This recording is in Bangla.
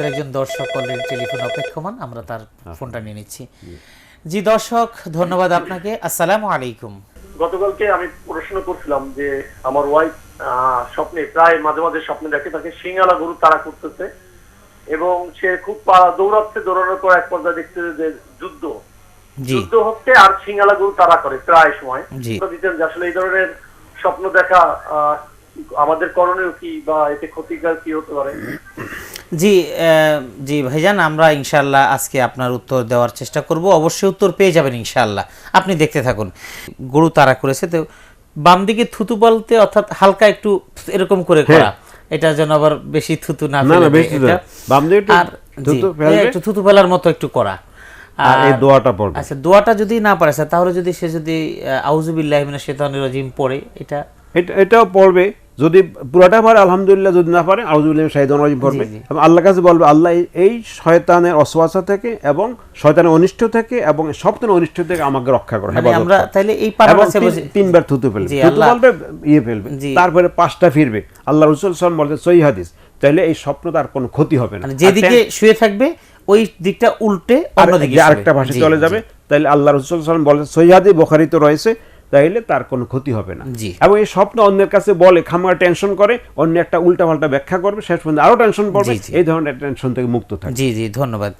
একজন দর্শক অলরেডি টেলিফোন অপেক্ষমান আমরা তার ফোনটা নিয়ে নিচ্ছি। জি দর্শক ধন্যবাদ আপনাকে। আসসালামু আলাইকুম। গতকালকে আমি পড়াশোনা করছিলাম যে আমার ওয়াইফ স্বপ্নে প্রায় মাঝে মাঝে স্বপ্নে দেখে তাকে সিঙ্গালা গরু তাড়া করতেছে এবং সে খুব দৌড়াচ্ছে দৌড়ানোর পর এক পর্যায়ে দেখতে যে যুদ্ধ। যুদ্ধ হচ্ছে আর সিঙ্গালা গরু তারা করে প্রায় সময়। তো দিতেন যে আসলে এই ধরনের স্বপ্ন দেখা আহ, আমাদের করণীয় কি বা এতে ক্ষতিকর কি হতে পারে? জি জি ভাইজান আমরা ইনশাল্লাহ আজকে আপনার উত্তর দেওয়ার চেষ্টা করব। অবশ্যই উত্তর পেয়ে যাবেন ইনশাল্লাহ আপনি দেখতে থাকুন। গরু তারা করেছে তো বাম দিকে থুতু বলতে অর্থাৎ হালকা একটু এরকম করে করা। এটা যেন আবার বেশি থুতু না। বাম দিকে একটু আর একটু থুতু ফেলার মতো একটু করা। আর এই দোয়াটা পড়বে। আচ্ছা দোয়াটা যদি না পারে স্যার তাহলে যদি সে যদি আউজুবিল্লাহ মিনাশ শাইতানির রাজিম পড়ে এটা এটা এটাও পড়বে। যদি পুরোটা পারে আলহামদুলিল্লাহ যদি না পারে আউজুবিল্লাহ শাহিদ রাজিম পড়বে এবং আল্লাহ কাছে বলবে আল্লাহ এই- শয়তানের অসওয়াসা থেকে এবং শয়তানের অনিষ্ট থেকে এবং সপ্তাহের অনিষ্ট থেকে আমাকে রক্ষা করো মানে আমরা তাহলে এই তিনবার থুতু ফেলবে। থুতু বলবে ইয়ে ফেলবে। তারপরে পাঁচটা ফিরবে। আল্লাহ রসুল সাল্লাম বলতে সহি হাদিস। তাহলে এই স্বপ্ন তার কোনো ক্ষতি হবে না। মানে যেদিকে শুয়ে থাকবে ওই দিকটা উল্টে। আরেকটা ভাষা চলে যাবে তাহলে আল্লাহ রসুল সাল্লাম বলে সহিহাদি বোখারিতে রয়েছে তাইলে তার কোনো ক্ষতি হবে না জি। এবং এই স্বপ্ন অন্যের কাছে বলে খামার টেনশন করে অন্য একটা উল্টা পাল্টা ব্যাখ্যা করবে শেষ পর্যন্ত আরও টেনশন পড়বে। এই ধরনের টেনশন থেকে মুক্ত থাকে জি জি ধন্যবাদ